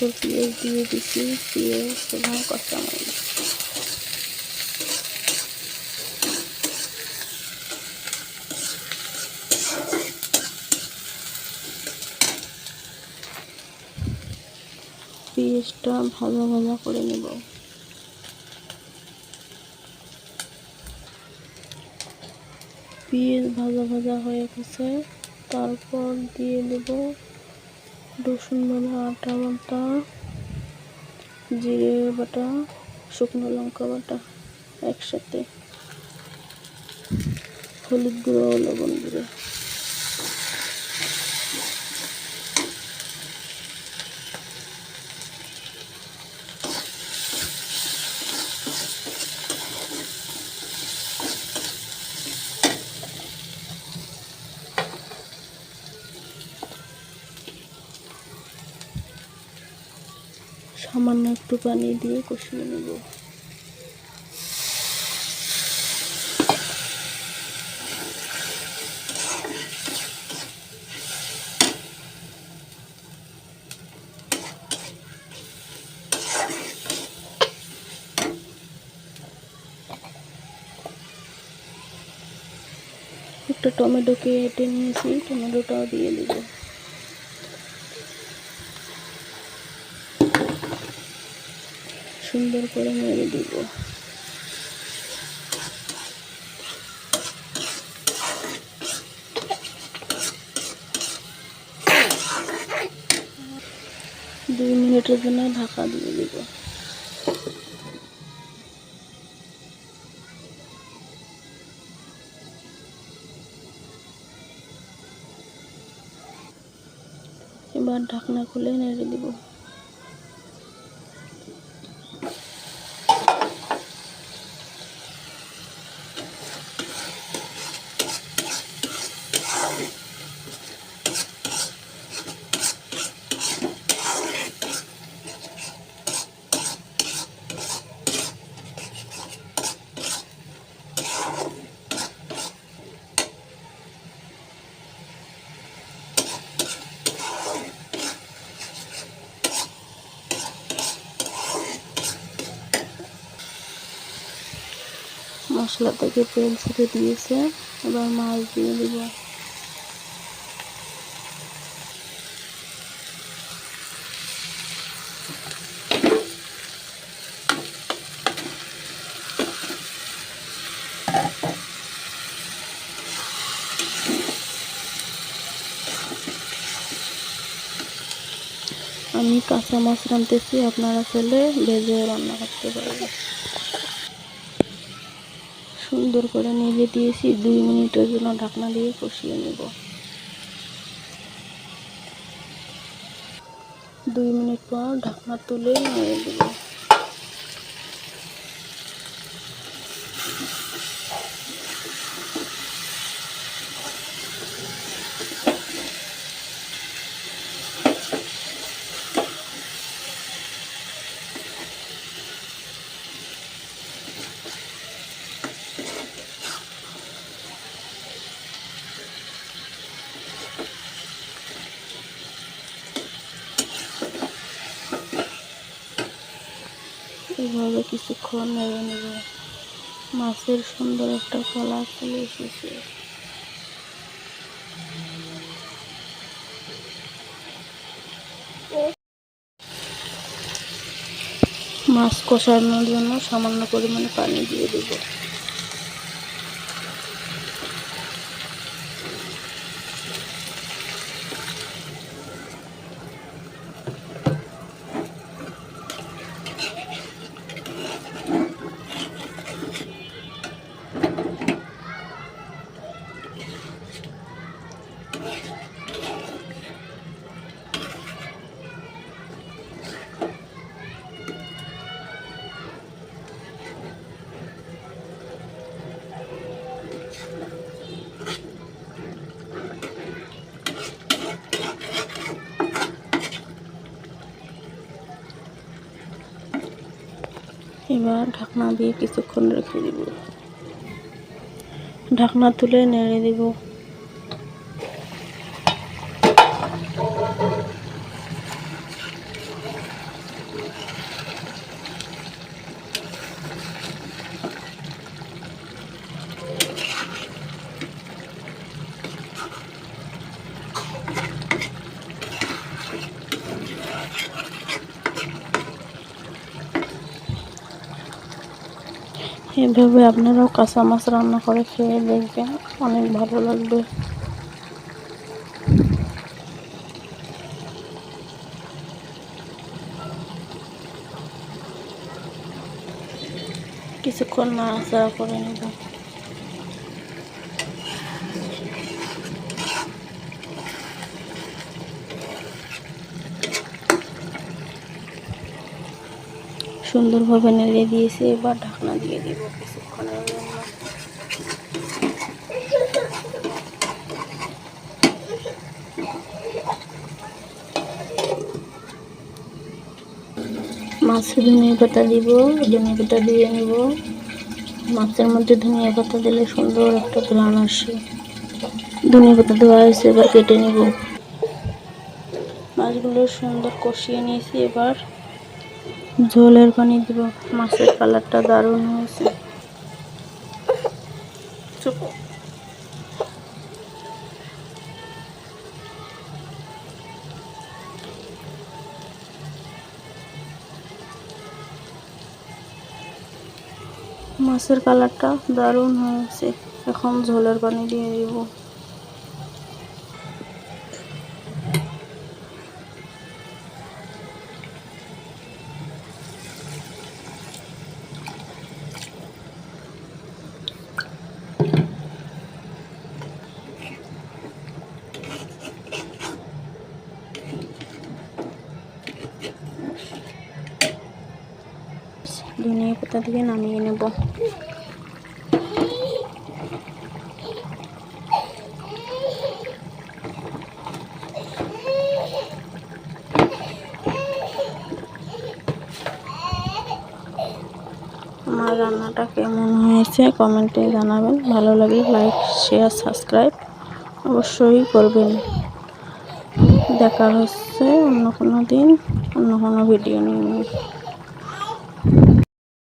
এরপর পেঁয়াজ দিয়ে দিছি পেঁয়াজ এবং কাঁচামরিচ পেঁয়াজটা ভাজা ভাজা করে নেব। পেঁয়াজ ভাজা ভাজা হয়ে গেছে, তারপর দিয়ে দেব রসুন বাটা আটা বাটা জিরে বাটা শুকনো লঙ্কা বাটা একসাথে হলুদ গুঁড়ো লবণ গুঁড়ো। সামান্য একটু পানি দিয়ে কষিয়ে নেব। একটা টমেটো কেটে নিয়েছি টমেটোটাও দিয়ে দেব। সুন্দর করে নেড়ে দিব। দুই মিনিটের জন্য ঢাকা দিয়ে দিব। এবার ঢাকনা খুলে নেড়ে দিব। মশলা থেকে তেল ছেড়ে দিয়েছে। এবার মাছ দিয়ে দিব। আমি কাঁচা মাছ রাঁধতেছি, আপনারা চাইলে ভেজে রান্না করতে পারবেন সুন্দর করে নেড়ে দিয়েছি। দুই মিনিটের জন্য ঢাকনা দিয়ে কষিয়ে নেব। দুই মিনিট পর ঢাকনা তুলে নিয়ে দেব এইভাবে কিছুক্ষণ নেড়ে নেব মাছের সুন্দর একটা কলা চলে এসেছে। মাছ কষানোর জন্য সামান্য পরিমাণে পানি দিয়ে দেব। এবার ঢাকনা দিয়ে কিছুক্ষণ রেখে দিব। ঢাকনা তুলে নেড়ে দিব। এভাবে আপনারাও কাঁচা মাছ রান্না করে খেয়ে দেখবেন, অনেক ভালো লাগবে। কিছুক্ষণ নাড়াচাড়া করে নেব। সুন্দরভাবে নেড়ে দিয়েছি, এবার ঢাকনা দিয়ে দিব কিছুক্ষণের জন্য। মাছে ধনিয়া পাতা দিব, ধনিয়া পাতা দিয়ে নেব। মাছের মধ্যে ধনিয়া পাতা দিলে সুন্দর একটা ঘ্রাণ আসে। ধনিয়া পাতা দেওয়া হয়েছে, এবার কেটে নেব। মাছগুলো সুন্দর কষিয়ে নিয়েছি এবার। ঝোলের পানি দিব। মাছের কালারটা দারুণ হয়েছে। মাছের কালারটা দারুণ হয়েছে। এখন ঝোলের পানি দিয়ে দিব। ধনিয়া পাতা দিয়ে নামিয়ে নেব। আমার রান্নাটা কেমন হয়েছে কমেন্টে জানাবেন। ভালো লাগে লাইক শেয়ার সাবস্ক্রাইব অবশ্যই করবেন। দেখা হচ্ছে অন্য কোনো দিন, অন্য কোনো ভিডিও নিয়ে।